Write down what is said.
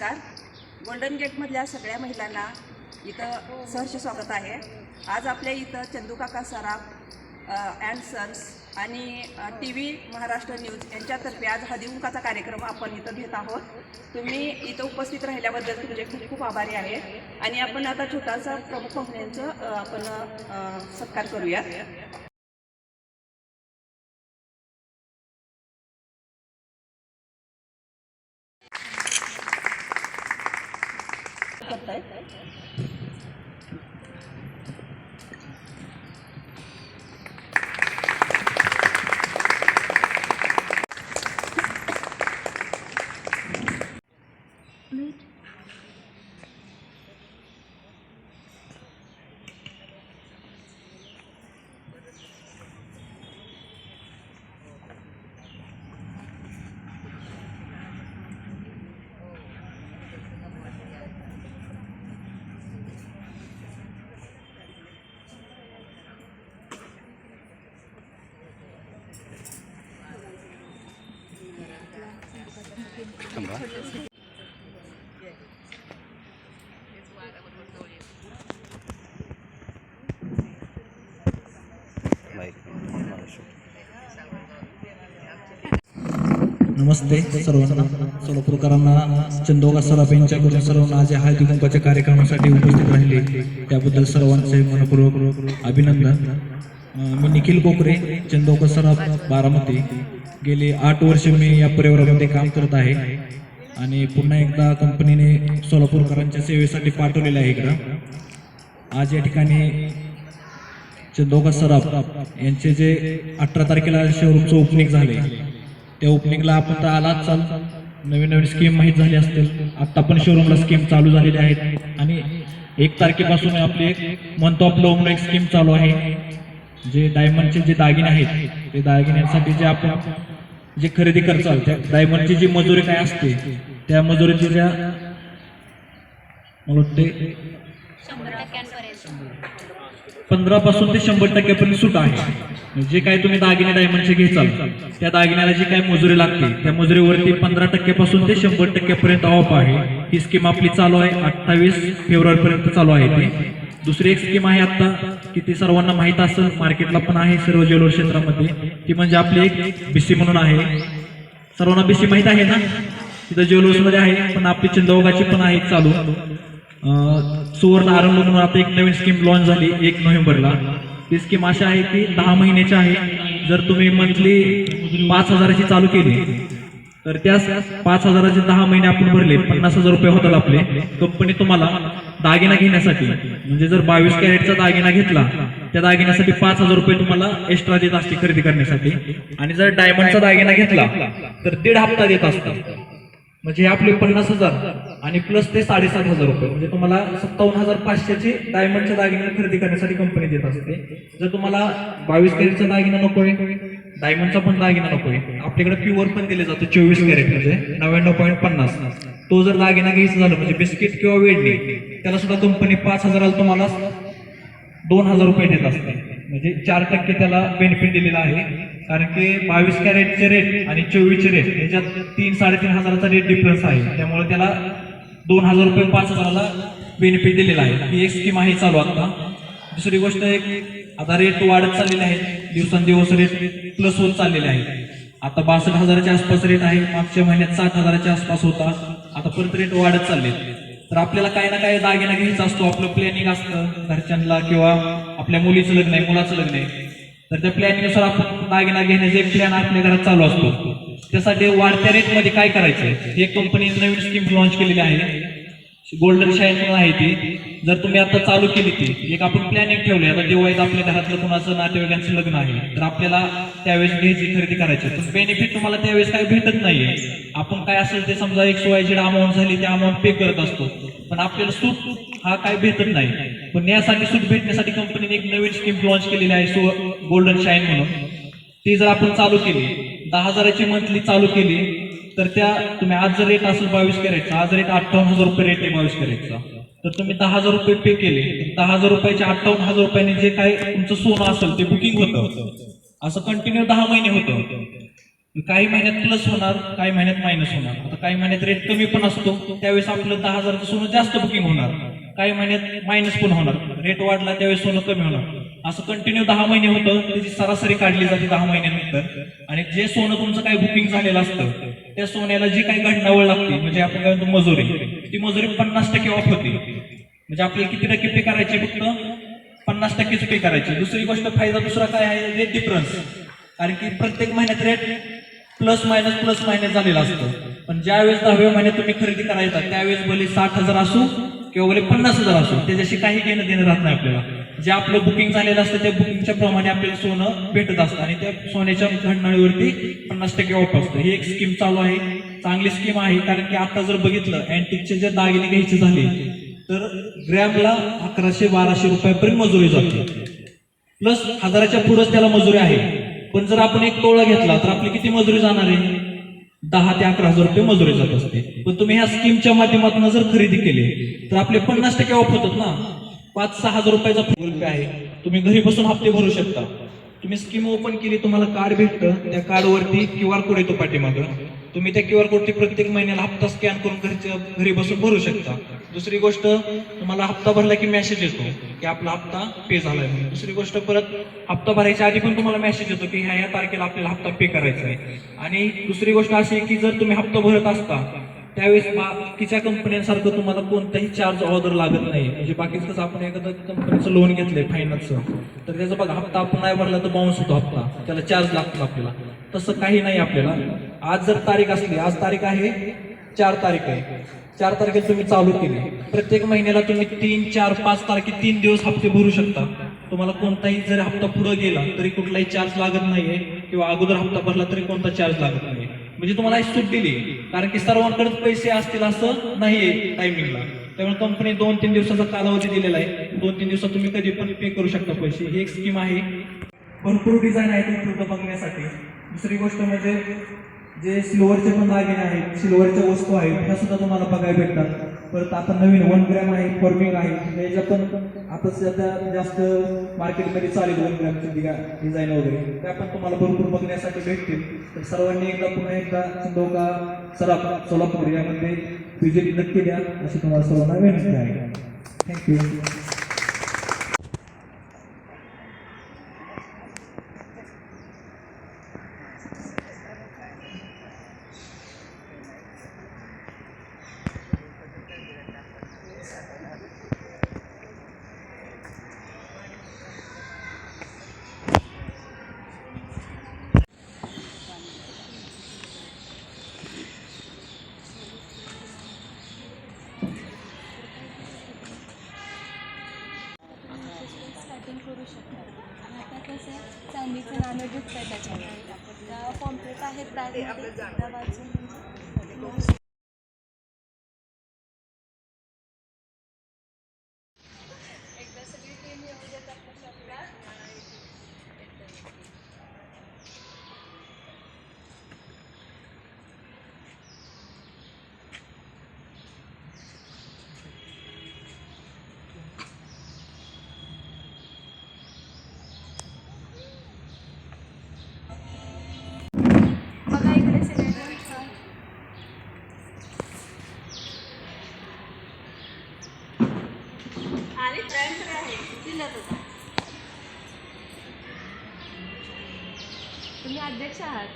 नमस्कार. गोल्डन गेटमधल्या सगळ्या महिलांना इथं सहर्ष स्वागत आहे. आज आपल्या इथं चंदूकाका सराफ अँड सन्स आणि टी व्ही महाराष्ट्र न्यूज यांच्यातर्फे आज हदिमुखाचा कार्यक्रम आपण इथं घेत आहोत. तुम्ही इथं उपस्थित राहिल्याबद्दल तुमचे खूप खूप आभारी आहे. आणि आपण आता छोटासा प्रमुख पाहुण्यांचं आपण सत्कार करूया करता नमस्ते सर्वांना. सोलापूरकरांना चंदोगा सराफ यांच्याकडून सर्वांना आज हा हळदी कार्यक्रमासाठी उपस्थित राहिले. त्याबद्दल सर्वांचे मनपूर्वक अभिनंदन. मी निखिल कोकरे चंदोगा सराफ बारामती. गेले आठ वर्ष मी या परिवारामध्ये काम करत आहे. आणि पुन्हा एकदा कंपनीने सोलापूरकरांच्या सेवेसाठी पाठवलेलं आहे इकडं. आज या ठिकाणी चंदोका सराफ यांचे जे अठरा तारखेला शोरूमचं ओपनिंग झाले त्या ओपनिंगला आपण तर आलाच चाल. नवीन नवीन स्कीम माहीत झाली असतील. आत्ता पण शोरूमला स्कीम चालू झालेली आहेत. आणि एक तारखेपासून आपली एक मंथ ऑफ लोन एक स्कीम चालू आहे. जे डायमंडचे जे दागिने आहेत ते दागिन्यांसाठी जे आपण जे खरेदी करचाल त्या डायमंडची जी मजुरी काय असते त्या मजुरीची ज्या मला वाटते पंधरा पासून ते शंभर टक्क्यापर्यंत सूट आहे. जे काही तुम्ही दागिने डायमंडचे घेचाल त्या दागिन्याला जी काही मजुरी लागते त्या मजुरीवरती पंधरा टक्क्यापासून ते शंभर टक्क्यापर्यंत ऑफ आहे. ही स्कीम आपली चालू आहे अठ्ठावीस फेब्रुवारी पर्यंत चालू आहे ती. दुसरी एक स्कीम आहे आता की ती सर्वांना माहीत असेल मार्केटला पण आहे सर्व ज्वेलर क्षेत्रामध्ये. ती म्हणजे आपली एक बीसी म्हणून आहे. सर्वांना बीसी माहीत आहे ना? तिथं ज्वेलर्समध्ये आहे पण आपली चंदवगाची पण आहे चालू. सुवर्ण आरंभ म्हणून आता एक नवीन स्कीम लॉन्च झाली एक नोव्हेंबरला. ती स्कीम अशी आहे की दहा महिन्याची आहे. जर तुम्ही मंथली पाच हजाराची चालू केली तर त्या पाच हजाराचे दहा महिने आपण भरले पन्नास हजार रुपये होतात आपले. कंपनी तुम्हाला दागिना घेण्यासाठी म्हणजे जर बावीस कॅरेटचा दागिना घेतला त्या दागिन्यासाठी पाच हजार रुपये तुम्हाला एक्स्ट्रा देत असते खरेदी करण्यासाठी. आणि जर डायमंडचा दागिना घेतला तर दीड हप्ता देत असतात म्हणजे हे आपले पन्नास हजार आणि प्लस ते साडेसात हजार रुपये. म्हणजे तुम्हाला सत्तावन्न हजार पाचशेची डायमंडच्या दागिने खरेदी करण्यासाठी कंपनी देत असते. जर तुम्हाला बावीस कॅरेटचा दागिना नकोय डायमंडचा पण दागिना नकोय आपल्याकडे प्युअर पण दिले जातो चोवीस कॅरेट म्हणजे नव्याण्णव पॉईंट पन्नास. तो जर दागिना घ्यायचा झाला म्हणजे बिस्किट किंवा वेडणी त्याला सुद्धा कंपनी पाच हजाराला तुम्हाला दोन हजार रुपये देत असते. म्हणजे चार टक्के त्याला बेनिफिट दिलेला आहे. कारण की बावीस कॅरेटचे रेट आणि चोवीसचे रेट याच्यात तीन साडेतीन हजाराचा रेट डिफरन्स आहे. त्यामुळे त्याला दोन हजार रुपये पाच हजाराला बेनिफिट दिलेला आहे. ही एक स्कीम आहे चालू आता. दुसरी गोष्ट एक आता रेट वाढत चाललेले आहेत. दिवसेंदिवस रेट प्लस होत चाललेले आहे आता बासष्ट हजाराच्या आसपास रेट आहे. मागच्या महिन्यात सात हजाराच्या आसपास होता. आता परत रेट वाढत चालले तर आपल्याला काही ना काही दागिना घ्यायचा असतो. आपलं प्लॅनिंग असतं. घरच्यांना किंवा आपल्या मुलीचं लग्न आहे मुलाचं लग्न आहे. तर त्या प्लॅनिंगनुसार आपण दागिना घेण्याचा एक प्लॅन आपल्या घरात चालू असतो. त्यासाठी वाढत्या रेटमध्ये काय करायचं हे कंपनी नवीन स्कीम लॉन्च केलेली आहे. गोल्डन शाईन आहे ती. जर तुम्ही आता चालू केली ती एक आपण प्लॅनिंग ठेवले. आता दिवाळीत आपल्या घरातलं कुणाचं नातेवाईकांचं लग्न आहे तर आपल्याला त्यावेळेस घ्यायची खरेदी करायची. तर बेनिफिट तुम्हाला त्यावेळेस काही भेटत नाहीये. आपण काय असेल ते समजा एक सोळाची अमाऊंट झाली ते अमाऊंट पे करत असतो. पण आपल्याला सूट हा काय भेटत नाही. पण यासाठी सूट भेटण्यासाठी कंपनीने एक नवीन स्कीम लॉन्च केलेली आहे सो गोल्डन शाईन म्हणून. ती जर आपण चालू केली दहा हजाराची मंथली चालू केली तर त्या तुम्ही आज जर रेट असेल बावीस करायचा आज रेट अठ्ठावन्न हजार रुपये रेट आहे बावीस करायचा तर तुम्ही दहा हजार रुपये पे केले. दहा हजार रुपयाच्या अठ्ठावन्न हजार रुपयाने जे काय तुमचं सोनं असेल ते बुकिंग होतं. असं कंटिन्यू दहा महिने होतं. काही महिन्यात प्लस होणार काही महिन्यात मायनस होणार. आता काही महिन्यात रेट कमी पण असतो. त्यावेळेस आपलं दहा हजारचं सोनं जास्त बुकिंग होणार. काही महिन्यात मायनस पण होणार. रेट वाढला त्यावेळेस सोनं कमी होणार. असं कंटिन्यू दहा महिने होतं. त्याची सरासरी काढली जाते दहा महिन्यानंतर. आणि जे सोनं तुमचं काही बुकिंग झालेलं असतं त्या सोन्याला जी काही घडणावळ लागते म्हणजे आपण काय म्हणतो मजुरी. ती मजुरी पन्नास टक्के ऑफ होती. म्हणजे आपल्याला किती टक्के पे करायचे फक्त? पन्नास टक्केच पे करायचे. दुसरी गोष्ट फायदा दुसरा काय आहे? रेट डिफरन्स कारण की प्रत्येक महिन्यात rate plus minus plus minus झालेला असतं. पण ज्यावेळेस दहाव्या महिन्यात तुम्ही खरेदी करायचा त्यावेळेस भले साठ हजार असू किंवा भले पन्नास हजार असू त्याच्याशी काही घेणं देणं राहत नाही आपल्याला. जे आपलं बुकिंग झालेलं असतं त्या बुकिंगच्या प्रमाणे आपल्याला सोनं भेटत असतं आणि त्या सोन्याच्या घडणाळीवरती पन्नास टक्के ऑफ असतं. ही एक स्कीम चालू आहे. चांगली स्कीम आहे कारण की आता जर बघितलं अँटिकचे जे दागिने घ्यायचे झाले तर ग्रॅमला अकराशे बाराशे रुपयापर्यंत मजुरी जाते. प्लस हजाराच्या पुढेच त्याला मजुरी आहे. पण जर आपण एक तोळा घेतला तर आपली किती मजुरी जाणार आहे? दहा ते अकरा हजार रुपये मजुरी जात असते. पण तुम्ही ह्या स्कीमच्या माध्यमातून जर खरेदी केली तर आपले पन्नास टक्के ऑफ होतात ना. पाच सहा हजार रुपयाचा पे आहे. तुम्ही घरी बसून हप्ते भरू शकता. तुम्ही स्कीम ओपन केली तुम्हाला कार्ड भेटतं. त्या कार्डवरती क्यू आर कोड येतो पाठीमागं. तुम्ही त्या क्यू आर कोडची प्रत्येक महिन्याला हप्ता स्कॅन करून घरच्या घरी बसून भरू शकता. दुसरी गोष्ट तुम्हाला हप्ता भरला की मेसेज येतो की आपला हप्ता पे झालाय आहे दुसरी गोष्ट परत हप्ता भरायच्या आधी पण तुम्हाला मेसेज येतो की ह्या ह्या तारखेला आपल्याला हप्ता पे करायचा आहे. आणि दुसरी गोष्ट अशी आहे की जर तुम्ही हप्ता भरत असता त्यावेळेस बाकीच्या कंपन्यांसारखं तुम्हाला कोणताही चार्ज ऑर्डर लागत नाही. म्हणजे बाकीच आपण एखादं कंपनीचं लोन घेतलंय फायनान्सचं तर त्याचा बघा हप्ता आपण नाही भरला तर बाउन्स होतो हप्ता. त्याला चार्ज लागतो आपल्याला. तसं काही नाही आपल्याला. आज जर तारीख असली आज तारीख आहे चार तारीख आहे. चार तारखेला तुम्ही चालू केली. प्रत्येक महिन्याला तुम्ही तीन चार पाच तारखे तीन दिवस हप्ते भरू शकता. तुम्हाला कोणताही जर हप्ता पुढे गेला तरी कुठलाही चार्ज लागत नाहीये किंवा अगोदर हप्ता भरला तरी कोणता चार्ज लागत नाही म्हणजे तुम्हाला सूट दिली. कारण की सर्वांकडेच पैसे असतील असं नाहीये टायमिंगला त्यामुळे कंपनी दोन तीन दिवसाचा कालावधी दिलेला आहे. दोन तीन दिवसात तुम्ही कधी पण पे करू शकता पैसे. ही एक स्कीम आहे. भरपूर डिझाईन आहे उपलब्ध बघण्यासाठी. दुसरी गोष्ट म्हणजे जे सिल्वरचे पण दागिने आहेत सिल्वरच्या वस्तू आहेत ह्या सुद्धा तुम्हाला बघायला भेटतात. परत आता नवीन वन ग्रॅम आहे फॉर्मिंग आहे त्याच्या पण आता सध्या जास्त मार्केटमध्ये चालेल वन ग्रॅमचे डिझाईन वगैरे. त्या पण तुम्हाला भरपूर बघण्यासाठी भेटतील. तर सर्वांनी एकदा पुन्हा एकदा चंदोका सराफ सोलापूर यामध्ये विजिट नक्की द्या अशी तुम्हाला सर्वांना विनंती आहे. थँक्यू स्टार्टिंग करू शकतात. आणि आता कसं आहे चांदीचं नाणं भेटतं त्याच्यामध्ये त्या पॉम्पलेट आहेत बॅगमध्ये एकदा वाचून Snapchat.